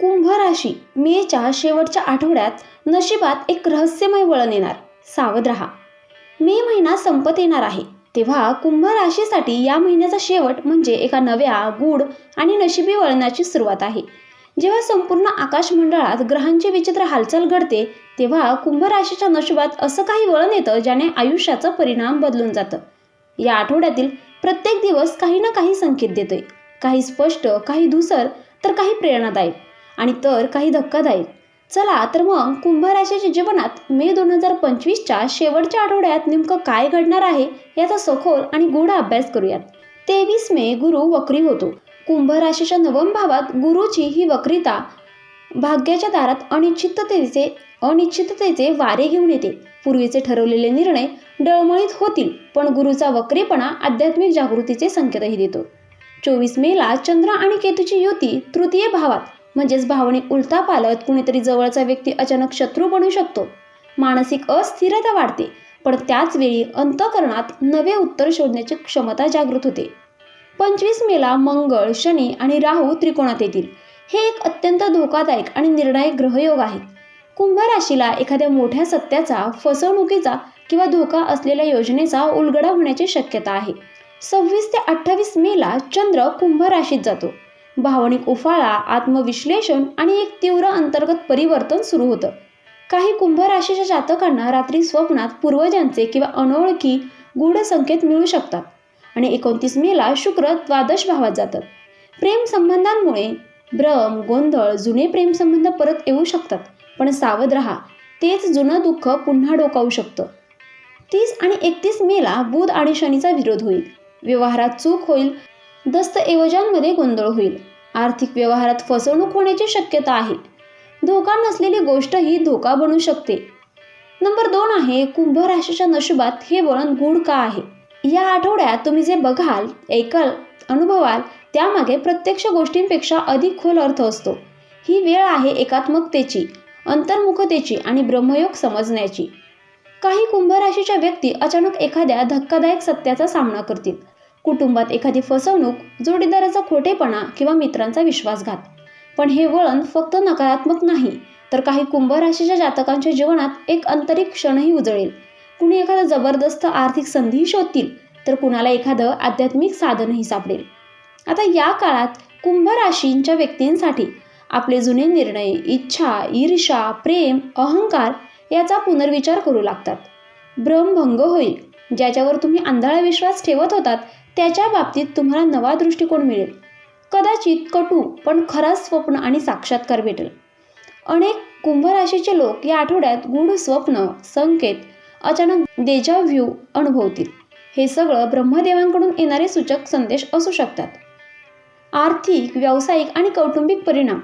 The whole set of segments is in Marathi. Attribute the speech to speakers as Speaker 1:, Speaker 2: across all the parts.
Speaker 1: कुंभ राशी मेच्या शेवटच्या आठवड्यात नशिबात एक रहस्यमय वळण येणार. सावध राहा. मे महिना संपत येणार आहे. तेव्हा कुंभ राशीसाठी या महिन्याचा शेवट म्हणजे एका नव्या गूढ आणि नशिबी वळणाची सुरुवात आहे. जेव्हा संपूर्ण आकाशमंडळात ग्रहांची विचित्र हालचाल घडते तेव्हा कुंभ राशीच्या नशिबात असं काही वळण येतं ज्याने आयुष्याचा परिणाम बदलून जातं. या आठवड्यातील प्रत्येक दिवस काही ना काही संकेत देतोय. काही स्पष्ट काही धुसर तर काही प्रेरणादायक आणि तर काही धक्कादायक. चला तर मग कुंभराशीच्या जीवनात मे दोन हजार पंचवीसच्या शेवटच्या आठवड्यात नेमकं काय घडणार आहे याचा सखोल आणि गूढ अभ्यास करूयात. तेवीस मे गुरु वक्री होतो. कुंभ राशीच्या नवम भावात गुरुची ही वक्रिता भाग्याच्या दारात अनिश्चिततेचे अनिश्चिततेचे वारे घेऊन येते. पूर्वीचे ठरवलेले निर्णय डळमळीत होतील पण गुरुचा वक्रीपणा आध्यात्मिक जागृतीचे संकेतही देतो. चोवीस मेला चंद्र आणि केतूची युती तृतीय भावात. म्हणजेच भावनिक उलता पालत कुणीतरी जवळचा व्यक्ती अचानक शत्रू बनू शकतो. मानसिक अस्थिरता वाढते पण त्याच वेळी अंतकरणात नवे उत्तर शोधण्याची क्षमता जागृत होते. पंचवीस मेला मंगळ शनी आणि राहू त्रिकोणात येतील. हे एक अत्यंत धोकादायक आणि निर्णायक ग्रहयोग आहेत. कुंभ राशीला एखाद्या मोठ्या सत्याचा फसवणुकीचा किंवा धोका असलेल्या योजनेचा उलगडा होण्याची शक्यता आहे. सव्वीस ते अठ्ठावीस मेला चंद्र कुंभ राशीत जातो. भावनिक उफाळा आत्मविश्लेषण आणि एक तीव्र अंतर्गत परिवर्तन सुरू होतं. काही कुंभ राशीच्या जातकांना रात्री स्वप्नात पूर्वजांचे किंवा अनोळखी गूढ संकेत मिळू शकतात आणि एकोणतीस मेला शुक्र द्वादश भावात जातात. प्रेमसंबंधांमुळे भ्रम गोंधळ जुने प्रेमसंबंध परत येऊ शकतात पण सावध राहा. तेच जुनं दुःख पुन्हा डोकावू शकतं. तीस आणि एकतीस मेला बुध आणि शनीचा विरोध होईल. व्यवहारात चूक होईल दस्तऐवजांमध्ये गोंधळ होईल. आर्थिक व्यवहारात फसवणूक होण्याची शक्यता आहे. धोका नसलेली गोष्ट ही धोका बनू शकते. नंबर दोन आहे कुंभ राशीच्या नशिबात हे वळण गुढ का आहे? या आठवड्यात तुम्ही जे बघाल ऐकाल अनुभवाल त्यामागे प्रत्यक्ष गोष्टींपेक्षा अधिक खोल अर्थ असतो. ही वेळ आहे एकात्मकतेची अंतर्मुखतेची आणि ब्रह्मयोग समजण्याची. काही कुंभ राशीच्या व्यक्ती अचानक एखाद्या धक्कादायक सत्याचा सामना करतील. कुटुंबात एखादी फसवणूक जोडीदाराचा खोटेपणा किंवा मित्रांचा विश्वासघात. पण हे वळण फक्त नकारात्मक नाही तर काही कुंभ राशीच्या जातकांच्या जीवनात एक आंतरिक क्षणही उजळेल. कुणी एखादा जबरदस्त आर्थिक संधी शोधतील तर कुणाला एखादं आध्यात्मिक साधनही सापडेल. आता या काळात कुंभ राशींच्या व्यक्तींसाठी आपले जुने निर्णय इच्छा ईर्षा प्रेम अहंकार याचा पुनर्विचार करू लागतात. भ्रमभंग होईल ज्याच्यावर तुम्ही आंधळा विश्वास ठेवत होतात त्याच्या बाबतीत तुम्हाला नवा दृष्टिकोन मिळेल. कदाचित कटू पण खरा स्वप्न आणि साक्षात्कार भेटेल. अनेक कुंभ राशीचे लोक या आठवड्यात गूढ स्वप्न संकेत अचानक देजा व्ह्यू अनुभवतील. हे सगळं ब्रह्मदेवांकडून येणारे सूचक संदेश असू शकतात. आर्थिक व्यावसायिक आणि कौटुंबिक परिणाम.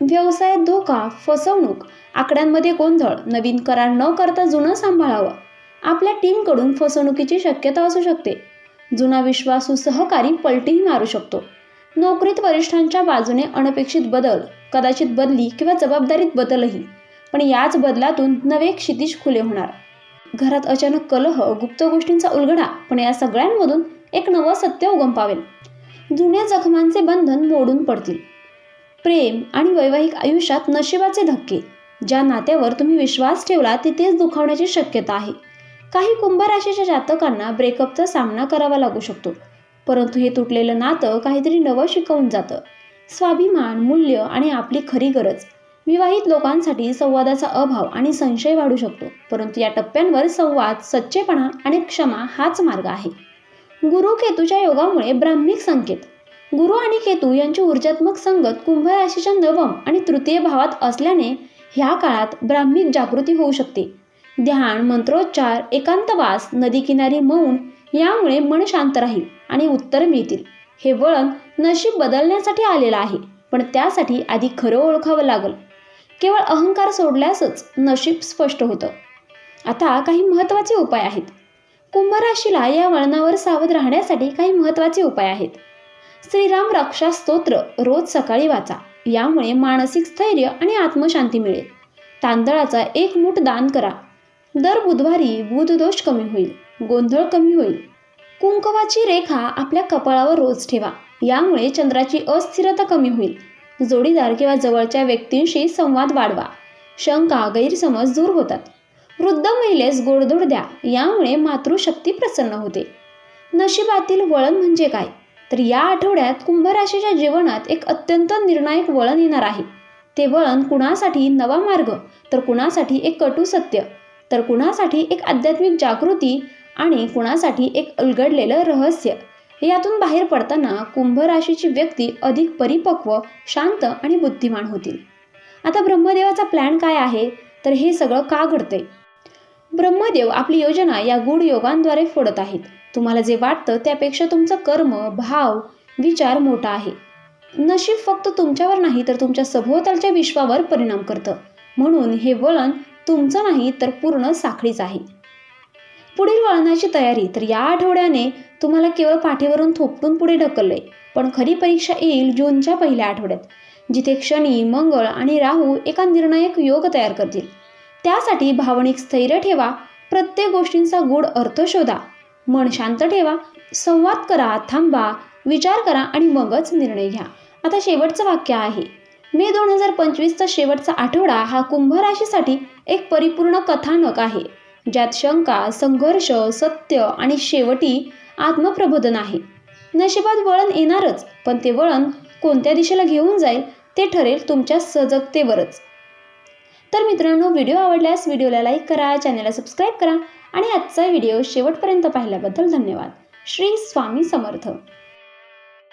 Speaker 1: व्यवसायात धोका फसवणूक आकड्यांमध्ये गोंधळ नवीन करार न करता जुनं सांभाळावं. आपल्या टीमकडून फसवणुकीची शक्यता असू शकते. जुना विश्वासू सहकारी पलटीही मारू शकतो. नोकरीत वरिष्ठांच्या बाजूने अनपेक्षित बदल कदाचित बदली किंवा जबाबदारीत बदलही पण याच बदलातून नवे क्षितिज खुले होणार. घरात अचानक कलह गुप्त गोष्टींचा उलगडा पण या सगळ्यांमधून एक नवं सत्य उगम पावेल जुन्या जखमांचे बंधन मोडून पडतील. प्रेम आणि वैवाहिक आयुष्यात नशिबाचे धक्के ज्या नात्यावर तुम्ही विश्वास ठेवला तिथेच तेच दुखावण्याची शक्यता आहे. काही कुंभ राशीच्या जातकांना ब्रेकअपचा सामना करावा लागू शकतो. परंतु हे तुटलेलं नातं काहीतरी नवं शिकवून जातं. स्वाभिमान मूल्य आणि आपली खरी गरज. विवाहित लोकांसाठी संवादाचा अभाव आणि संशय वाढू शकतो. परंतु या टप्प्यांवर संवाद सच्चेपणा आणि क्षमा हाच मार्ग आहे. गुरु केतूच्या योगामुळे ब्राह्मिक संकेत. गुरु आणि केतू यांची ऊर्जात्मक संगत कुंभ राशीच्या नवम आणि तृतीय भावात असल्याने ह्या काळात ब्राह्मिक जागृती होऊ शकते. ध्यान मंत्रोच्चार एकांतवास नदीकिनारी मौन यामुळे मन शांत राहील आणि उत्तर मिळतील. हे वळण नशीब बदलण्यासाठी आलेलं आहे पण त्यासाठी आधी खरं ओळखावं लागल. केवळ अहंकार सोडल्यासच नशीब स्पष्ट होतं. आता काही महत्त्वाचे उपाय आहेत. कुंभ राशीला या वळणावर सावध राहण्यासाठी काही महत्त्वाचे उपाय आहेत. श्रीराम रक्षा स्तोत्र रोज सकाळी वाचा यामुळे मानसिक स्थैर्य आणि आत्मशांती मिळेल. तांदळाचा एक मूठ दान करा दर बुधवारी बुधदोष कमी होईल गोंधळ कमी होईल. कुंकवाची रेखा आपल्या कपाळावर रोज ठेवा यामुळे चंद्राची अस्थिरता कमी होईल. जोडीदार किंवा जवळच्या व्यक्तींशी संवाद वाढवा. शंका गैरसमज दूर होतात. वृद्ध महिलेस गोडधोड द्या यामुळे मातृशक्ती प्रसन्न होते. नशिबातील वळण म्हणजे काय? तर या आठवड्यात कुंभराशीच्या जीवनात एक अत्यंत निर्णायक वळण येणार आहे. ते वळण कुणासाठी नवा मार्ग तर कुणासाठी एक कटू सत्य तर कुणासाठी एक आध्यात्मिक जागृती आणि कुणासाठी एक उलगडलेलं रहस्य? यातून बाहेर पडताना कुंभ राशीची व्यक्ती अधिक परिपक्व शांत आणि बुद्धिमान होतील. आता ब्रह्मदेवाचा प्लॅन काय आहे? तर हे सगळं का घडतंय? ब्रह्मदेव आपली योजना या गूढ योगांद्वारे फोडत आहेत. तुम्हाला जे वाटतं त्यापेक्षा तुमचं कर्म भाव विचार मोठा आहे. नशीब फक्त तुमच्यावर नाही तर तुमच्या सभोवतालच्या विश्वावर परिणाम करतं. म्हणून हे वळण तुमचं नाही तर पूर्ण साखळीच आहे. पुढील वळणाची तयारी. तर या आठवड्याने तुम्हाला केवळ पाठीवरून थोपटून पुढे ढकललंय. पण खरी परीक्षा येईल जूनच्या पहिल्या आठवड्यात जिथे शनी मंगळ आणि राहू एका निर्णायक योग तयार करतील. त्यासाठी भावनिक स्थैर्य ठेवा. प्रत्येक गोष्टींचा गूढ अर्थ शोधा. मन शांत ठेवा. संवाद करा थांबा विचार करा आणि मगच निर्णय घ्या. आता शेवटचं वाक्य आहे. मे दोन हजार पंचवीसचा शेवटचा आठवडा हा कुंभ राशीसाठी एक परिपूर्ण कथानक आहे ज्यात शंका संघर्ष सत्य आणि शेवटी आत्मप्रबोधन आहे. नशिबात वळण येणारच पण ते वळण कोणत्या दिशेला घेऊन जाईल ते ठरेल तुमच्या सजगतेवरच. तर मित्रांनो व्हिडिओ आवडल्यास व्हिडिओला लाईक करा चॅनलला सबस्क्राईब करा आणि आजचा व्हिडिओ शेवटपर्यंत पाहिल्याबद्दल धन्यवाद. श्री स्वामी समर्थ.